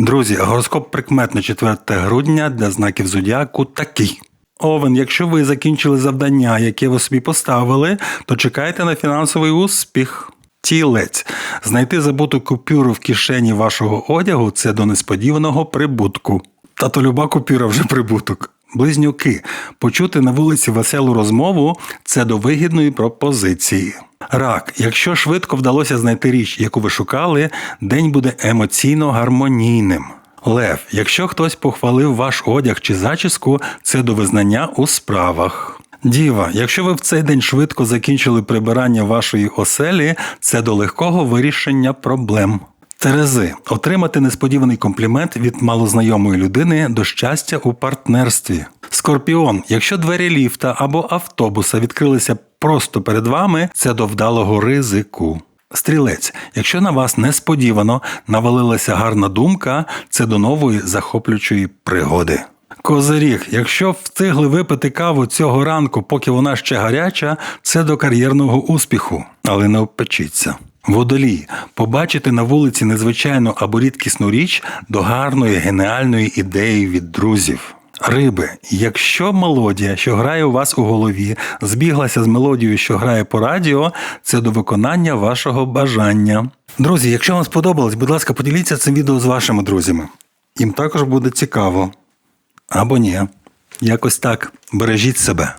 Друзі, гороскоп прикмет на 4 грудня для знаків зодіаку такий. Овен, якщо ви закінчили завдання, яке ви собі поставили, то чекайте на фінансовий успіх. Тілець. Знайти забуту купюру в кишені вашого одягу це до несподіваного прибутку. Та то люба купюра вже прибуток. Близнюки. Почути на вулиці веселу розмову це до вигідної пропозиції. Рак. Якщо швидко вдалося знайти річ, яку ви шукали, день буде емоційно гармонійним. Лев. Якщо хтось похвалив ваш одяг чи зачіску, це до визнання у справах. Діва, якщо ви в цей день швидко закінчили прибирання вашої оселі, це до легкого вирішення проблем. Терези отримати несподіваний комплімент від малознайомої людини до щастя у партнерстві. Скорпіон, якщо двері ліфта або автобуса відкрилися просто перед вами, це до вдалого ризику. Стрілець, якщо на вас несподівано навалилася гарна думка, це до нової захоплюючої пригоди. Козиріг, якщо встигли випити каву цього ранку, поки вона ще гаряча, це до кар'єрного успіху, але не обпечіться. Водолій, побачити на вулиці незвичайну або рідкісну річ до гарної геніальної ідеї від друзів. Риби, якщо мелодія, що грає у вас у голові, збіглася з мелодією, що грає по радіо, це до виконання вашого бажання. Друзі, якщо вам сподобалось, будь ласка, поділіться цим відео з вашими друзями. Їм також буде цікаво. Або ні. Якось так. Бережіть себе.